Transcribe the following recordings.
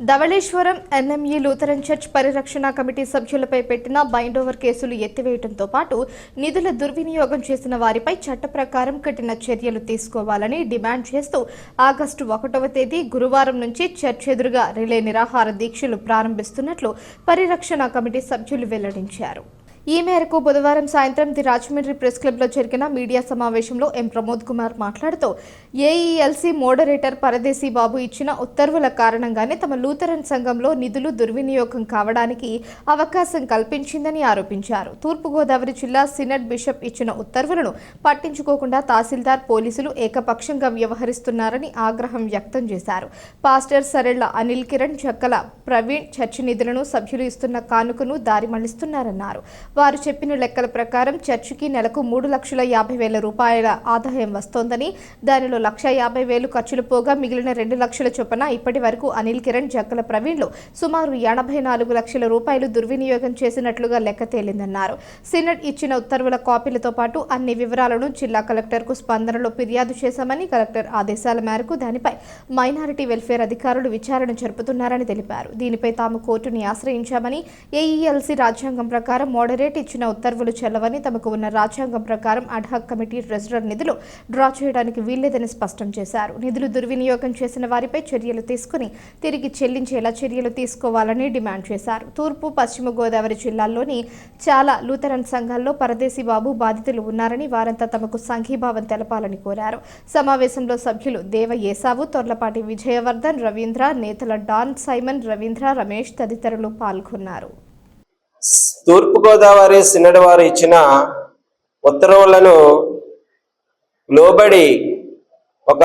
Dhavaleswaram NME Lutheran church పరిరక్షణ committee సభ్యులపై పెట్టిన బైండ్ ఓవర్ కేసులు ఎత్తివేయడంతో పాటు నిధుల దుర్వినియోగం చేసిన వారిపై చట్ట ప్రకారం కఠిన చర్యలు తీసుకోవాలని డిమాండ్ చేస్తూ ఆగస్టు ఒకటవ తేదీ గురువారం నుంచి చర్చ్ ఎదురుగా రిలే నిరాహార దీక్షలు ప్రారంభిస్తున్నట్లు పరిరక్షణ కమిటీ సభ్యులు వెల్లడించారు. ఈ మేరకు బుధవారం సాయంత్రం ది రాజమండ్రి ప్రెస్ క్లబ్లో జరిగిన మీడియా సమావేశంలో ఎం ప్రమోద్ కుమార్ మాట్లాడుతూ ఏఈఎల్సీ మోడరేటర్ పరదేశీ బాబు ఇచ్చిన ఉత్తర్వుల కారణంగానే తమ లూథరన్ సంఘంలో నిధులు దుర్వినియోగం కావడానికి అవకాశం కల్పించిందని ఆరోపించారు. తూర్పుగోదావరి జిల్లా సినెట్ బిషప్ ఇచ్చిన ఉత్తర్వులను పట్టించుకోకుండా తహసీల్దార్ పోలీసులు ఏకపక్షంగా వ్యవహరిస్తున్నారని ఆగ్రహం వ్యక్తం చేశారు. పాస్టర్ సరెళ్ళ అనిల్ కిరణ్ చక్కల ప్రవీణ్ చర్చి నిధులను సభ్యులు ఇస్తున్న కానుకను దారి మళ్ళిస్తున్నారన్నారు వారు చెప్పిన లెక్కల ప్రకారం చర్చికి నెలకు మూడు లక్షల యాభై వేల రూపాయల ఆదాయం వస్తోందని దానిలో లక్ష యాభై వేలు ఖర్చులు పోగా మిగిలిన రెండు లక్షల చొప్పున ఇప్పటి వరకు అనిల్ కిరణ్ జక్కల ప్రవీణ్లు సుమారు ఎనభై నాలుగు లక్షల రూపాయలు దుర్వినియోగం చేసినట్లుగా లెక్క తేలిందన్నారు. సినట్ ఇచ్చిన ఉత్తర్వుల కాపీలతో పాటు అన్ని వివరాలను జిల్లా కలెక్టర్కు స్పందనలో ఫిర్యాదు చేశామని కలెక్టర్ ఆదేశాల మేరకు దానిపై మైనారిటీ వెల్ఫేర్ అధికారులు విచారణ జరుపుతున్నారని తెలిపారు. దీనిపై తాము కోర్టుని ఆశ్రయించామని ఏఈఎల్సీ రాజ్యాంగం ప్రకారం మోడరేట్ ఇచ్చిన ఉత్తర్వులు చెల్లవని తమకు ఉన్న రాజ్యాంగం ప్రకారం అడ్హాక్ కమిటీ ట్రెజరర్ నిధులు డ్రా చేయడానికి వీల్లేదని స్పష్టం చేశారు. నిధులు దుర్వినియోగం చేసిన వారిపై చర్యలు తీసుకుని తిరిగి చెల్లించేలా చర్యలు తీసుకోవాలని డిమాండ్ చేశారు. తూర్పు పశ్చిమ గోదావరి జిల్లాల్లోని చాలా లూథరన్ సంఘాల్లో పరదేశీ బాబు బాధితులు ఉన్నారని వారంతా తమకు సంఘీభావం తెలపాలని కోరారు. సమావేశంలో సభ్యులు దేవ ఏసావు తొర్లపాటి విజయవర్ధన్ రవీంద్ర నేతల డాన్ సైమన్ రవీంద్ర రమేష్ తదితరులు పాల్గొన్నారు. తూర్పుగోదావరి సినడ్ వారు ఇచ్చిన ఉత్తర్వులను లోబడి ఒక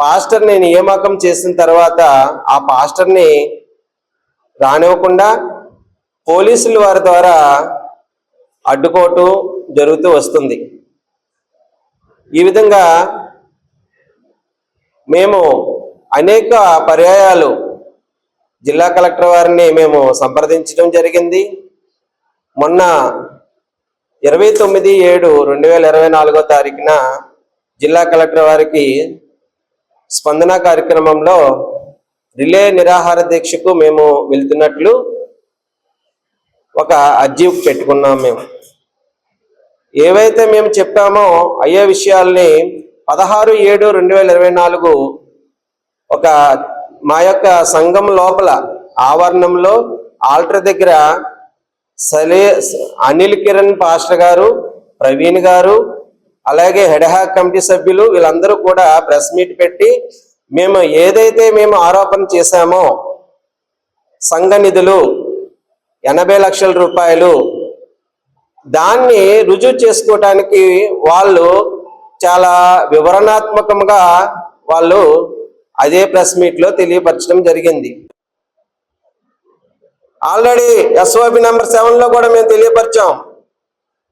పాస్టర్ని నియామకం చేసిన తర్వాత ఆ పాస్టర్ని రానివ్వకుండా పోలీసుల వారి ద్వారా అడ్డుకోవటం జరుగుతూ వస్తుంది. ఈ విధంగా మేము అనేక పర్యాయాలు జిల్లా కలెక్టర్ వారిని మేము సంప్రదించడం జరిగింది. మొన్న ఇరవై తొమ్మిది ఏడు రెండు వేల ఇరవై నాలుగో తారీఖున జిల్లా కలెక్టర్ వారికి స్పందన కార్యక్రమంలో రిలే నిరాహార దీక్షకు మేము వెళ్తున్నట్లు ఒక అర్జీ పెట్టుకున్నాం మేము. ఏవైతే మేము చెప్పామో అయ్యే విషయాల్ని పదహారు ఏడు రెండు వేల ఇరవై నాలుగు ఒక మా యొక్క సంఘం లోపల ఆవరణంలో ఆల్టర్ దగ్గర సలే అనిల్ కిరణ్ పాస్టర్ గారు ప్రవీణ్ గారు అలాగే హెడహాక్ కమిటీ సభ్యులు వీళ్ళందరూ కూడా ప్రెస్ మీట్ పెట్టి మేము ఏదైతే మేము ఆరోపణ చేశామో సంఘ నిధులు ఎనభై లక్షల రూపాయలు దాన్ని రుజువు చేసుకోవటానికి వాళ్ళు చాలా వివరణాత్మకంగా వాళ్ళు అదే ప్రెస్ మీట్లో తెలియపరచడం జరిగింది. ఆల్రెడీ ఎస్ఓపి నెంబర్ సెవెన్లో కూడా మేము తెలియపరిచాం.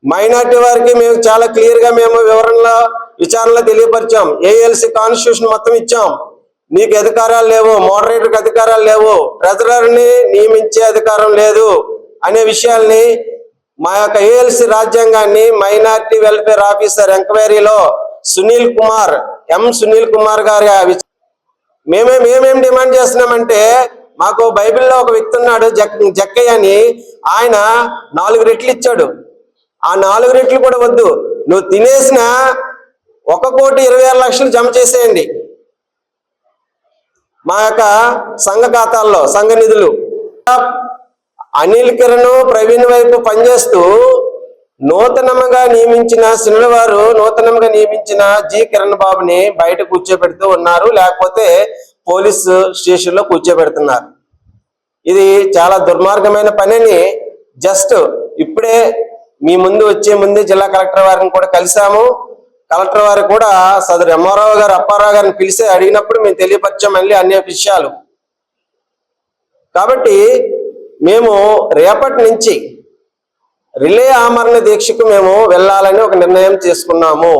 మైనార్టీ వారికి మేము చాలా క్లియర్గా మేము వివరణలో విచారణలో తెలియపరిచాం. ఏఎల్సి కాన్స్టిట్యూషన్ మొత్తం ఇచ్చాం. నీకు అధికారాలు లేవు మోడరేటర్కి అధికారాలు లేవు ట్రెజరర్ నియమించే అధికారం లేదు అనే విషయాల్ని మా యొక్క ఏఎల్సి రాజ్యాంగాన్ని మైనార్టీ వెల్ఫేర్ ఆఫీసర్ ఎంక్వైరీలో సునీల్ కుమార్ ఎం సునీల్ కుమార్ గారి ఆ మేమే మేమేం డిమాండ్ చేస్తున్నామంటే మాకు బైబిల్లో ఒక వ్యక్తి ఉన్నాడు జక్ జక్కయ్య అని ఆయన నాలుగు రెట్లు ఇచ్చాడు. ఆ నాలుగు రెట్లు కూడా వద్దు. నువ్వు తినేసిన ఒక కోటి ఇరవై ఆరు లక్షలు జమ చేసేయండి. మా యొక్క సంఘ ఖాతాల్లో సంఘ నిధులు. అనిల్ కిరణ్ ప్రవీణ్ వైపు పనిచేస్తూ నూతనంగా నియమించిన సినిమా వారు నూతనంగా నియమించిన జి. కిరణ్ బాబుని బయట కూర్చోబెడుతూ ఉన్నారు. లేకపోతే పోలీసు స్టేషన్లో కూర్చోబెడుతున్నారు. ఇది చాలా దుర్మార్గమైన పనిని జస్ట్ ఇప్పుడే మీ ముందు వచ్చే ముందే జిల్లా కలెక్టర్ వారిని కూడా కలిసాము కలెక్టర్ వారు కూడా సదరు ఎంఆర్ఓ గారు అప్పారావు గారిని పిలిచి అడిగినప్పుడు మేము తెలియపరిచాం మళ్ళీ అన్ని విషయాలు. కాబట్టి మేము రేపటి నుంచి రిలే ఆమరణ దీక్షకు మేము వెళ్ళాలని ఒక నిర్ణయం తీసుకున్నాము